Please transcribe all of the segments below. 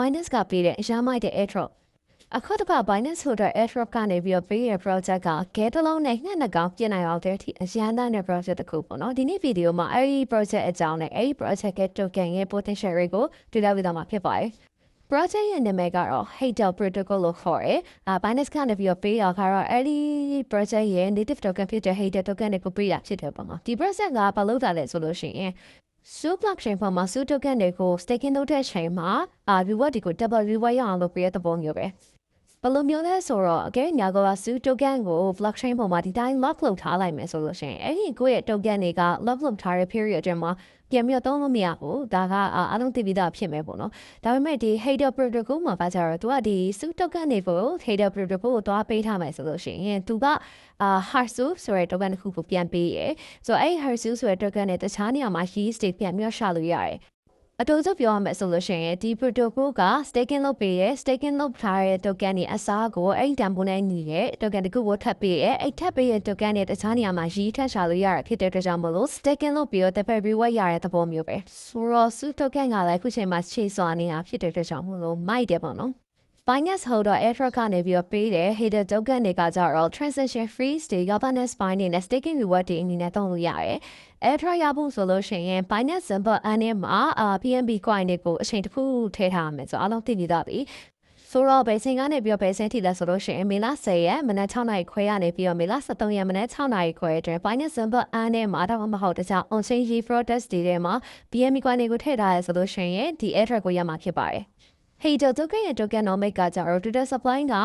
Binance ကပေးတဲ့အရာမိုက်တဲ့ airdrop အခုတစ်ခါ Binance Holder airdrop ကနေပြီးတော့ပေးရ project က get တစ်လုံးနဲ့ငှက်နှစ်ကောင်ပြင်နိုင်အောင်တဲ့အထိအရန်သားတဲ့ project တစ်ခုပေါ့နော်ဒီနေ့ဗီဒီယိုမှာအဲဒီ project အကြောင်းနဲ့အဲဒီ project ရဲ့ token ရဲ့ potential rate ကိုတွေ့လာပြီးတော့မှာဖြစ်ပါတယ် project ရဲ့နာမည်ကတော့ Hater Protocol လို့ခေါ်တယ်။အာ Binance ကနေပြီးတော့ပေးရခါတော့အဲဒီ project ရဲ့ native token ဖြစ်တဲ့ Hater token တွေကိုပေးရဖြစ်တယ်ပေါ့နော်။ဒီ project ကဘာလို့တာလဲဆိုလို့ရှိရင် Su blockchain ပေါ်မှာ Su token တွေကို staking လုပ်တဲ့အချိန်မှာအာ reward တွေကို double reward ရအောင်လုပ်ပေးတဲ့သဘောမျိုးပဲ။ ဘယ်လိုမျိုးလဲဆိုတော့အကဲညာက Su token ကို blockchain ပေါ်မှာဒီတိုင်း lock လုပ်ထားလိုက်မယ်ဆိုလို့ရှိရင်အဲ့ဒီကိုယ့်ရဲ့ token တွေက lock လုပ်ထားတဲ့ period အတွင်းမှာပြန်ပြီးတော့သုံးလို့မရဘူးဒါကအအလုံးသိပြီးသားဖြစ်မယ်ပေါ့နော်ဒါပေမဲ့ဒီ hater protocol မှာပါကြတော့သူကဒီ su token တွေကို hater protocol ကိုသွားပေးထားမယ်ဆိုလို့ရှိရင်သူကအာ harsu ဆိုတဲ့ token တစ်ခုကိုပြန်ပေးရယ်ဆိုတော့အဲ့ harsu ဆိုတဲ့ token နဲ့တခြားနေရာမှာ yi stake ပြန်ပြီးတော့ရှာလို့ရတယ် အတူတူပြောရမယ်ဆိုလို့ရှိရင်ဒီ protocol က staking လုပ်ပေးရယ် staking လုပ်ထားတဲ့ token တွေအစားကိုအဲ့ဒီတန်ဖိုးနဲ့ညီရဲ့ token တစ်ခုကိုထပ်ပေးရယ်အဲ့ထပ်ပေးရဲ့ token တွေတခြားနေရာမှာရီးထပ်ရှာလို့ရတာဖြစ်တဲ့အတွက်ကြောင့်မလို့ staking လုပ်ပြီးတော့ the reward ရတဲ့သဘောမျိုးပဲဆိုတော့ su token ကလည်းအခုချိန်မှာခြေစွာနေတာဖြစ်တဲ့အတွက်ကြောင့်မလို့မိုက်တယ်ပေါ့နော် Binance Holder airdrop ကနေပြီးတော့ပေးတဲ့ Hater token တွေကကြတော့ transaction fees တွေ governance binding နဲ့ staking reward တွေအနေနဲ့သုံးလို့ရတယ်။ airdrop ရဖို့ဆိုလို့ရှိရင် Binance Simple Earn နဲ့မှာအာ PNB coin တွေကိုအချိန်တစ်ခုထည့်ထားရမယ်ဆိုတော့အားလုံးသိနေသားပြီ။ဆိုတော့ဘယ်ချိန်ကနေပြီးတော့ဘယ်ချိန်ထိလဲဆိုလို့ရှိရင်မေလ10ရက်မနက်6နာရီခွဲရနေပြီးတော့မေလ13ရက်မနက်6နာရီခွဲအတွင်း Binance Simple Earn နဲ့မှာတော့မဟုတ်တခြား on-chain fraud တွေထဲမှာ BNB coin တွေကိုထည့်ထားရဆိုလို့ရှိရင်ဒီ airdrop ကိုရမှာဖြစ်ပါတယ်။ Hater token ရဲ့ tokenomic ကကြတော့ Twitter supply က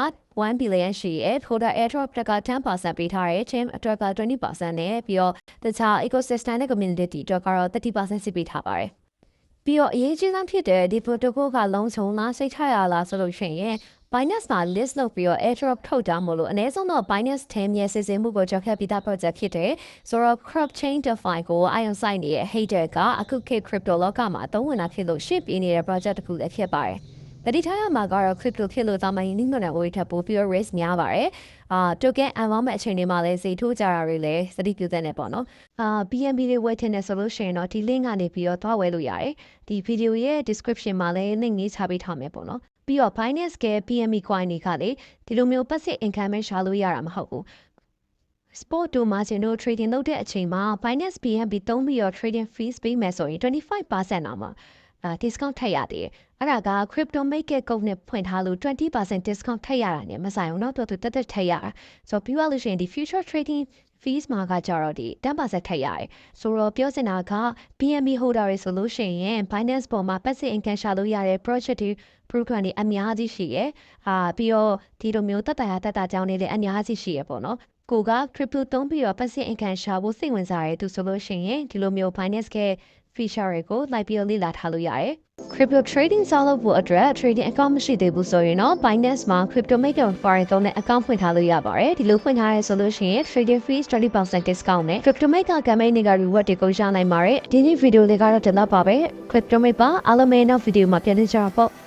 1 billion ရှိရဲ့ Holder airdrop တက်က10%ပေးထားရဲ့ Chain အတွက်က20%နဲ့ပြီးတော့တခြား ecosystem နဲ့ community အတွက်ကတော့30%စီပေးထားပါတယ်။ပြီးတော့အရေးကြီးဆုံးဖြစ်တဲ့ဒီ protocol ကလုံးချုံလားစိတ်ချရလားဆိုလို့ရှိရင် Binance မှာ list လုပ်ပြီးတော့ airdrop ထုတ်တာမို့လို့အနည်းဆုံးတော့ Binance 10ရဲ့စီစဉ်မှုကိုကြောက်ခတ်ပြီးသား project ဖြစ်တယ်ဆိုတော့ crop chain DeFi ကို ion site နေတဲ့ hater ကအခု crypto လောကမှာအသုံးဝင်တာဖြစ်လို့ ship ပေးနေတဲ့ project တစ်ခုလည်းဖြစ်ပါတယ်။ တတိထားရမှာကတော့ crypto ဖြစ်လို့သာမန်ရင်းနှီးမြှုပ်နှံမှုတွေထပ်ပိုပြီး risk များပါတယ်။အာ token environment အချိန်တွေမှာလည်းဈေးထိုးကြတာတွေလည်းသတိပြုသင့်တယ်ပေါ့နော်။အာ BNB တွေဝယ်ထင်တယ်ဆိုလို့ရှိရင်တော့ဒီ link ကနေပြီးတော့သွားဝယ်လို့ရတယ်။ဒီ video ရဲ့ description မှာလည်း link လေးချပေးထားမယ်ပေါ့နော်။ပြီးတော့ Binance က PME coin တွေကလေဒီလိုမျိုး passive income ပဲရှာလို့ရတာမဟုတ်ဘူး။ sport တို့ margin တို့ trading လုပ်တဲ့အချိန်မှာ Binance BNB သုံးပြီးတော့ trading fees ပေးမယ်ဆိုရင်25%အောင်မှာ အာ discount ထပ်ရသေးတယ်။အဲ့ဒါက crypto market ကုတ်နဲ့ဖွင့်ထားလို့20% discount ထပ်ရတာနဲ့မဆိုင်အောင်တော့တော်တော်တက်တက်ထပ်ရတာ။ဆိုတော့ပြီးရလို့ရှိရင်ဒီ future trading fees မှာကကြတော့ဒီ10%ထပ်ရတယ်။ဆိုတော့ပြောစင်တာက BNB holder တွေဆိုလို့ရှိရင် Binance ပေါ်မှာ passive income ရှာလို့ရတဲ့ project တွေ program တွေအများကြီးရှိရယ်။အာပြီးတော့ဒီလိုမျိုးတက်တာရတက်တာကြောင်းတွေလည်းအများကြီးရှိရယ်ပေါ့နော် ကိုက crypto သုံးပြီးတော့ passive income ရှာဖို့စိတ်ဝင်စားရတဲ့သူဆိုလို့ရှိရင်ဒီလိုမျိုး Binance က feature တွေကိုလိုက်ပြီးလေ့လာထားလို့ရတယ်။ crypto trading ဆောက်လုပ်ဖို့အတွက် trading account မရှိသေးဘူးဆိုရင်တော့ Binance မှာ crypto maker foreign သုံးတဲ့ account ဖွင့်ထားလို့ရပါတယ်။ဒီလိုဖွင့်ထားရဲဆိုလို့ရှိရင် trading fees 20% discount နဲ့ crypto maker campaign တွေက reward တွေကိုရနိုင်ပါတယ်။ဒီနေ့ video လေးကတော့ဒီလောက်ပါပဲ။ crypto maker အားလုံးပဲနောက် video မှာပြန်လည်ကြပါပေါ့။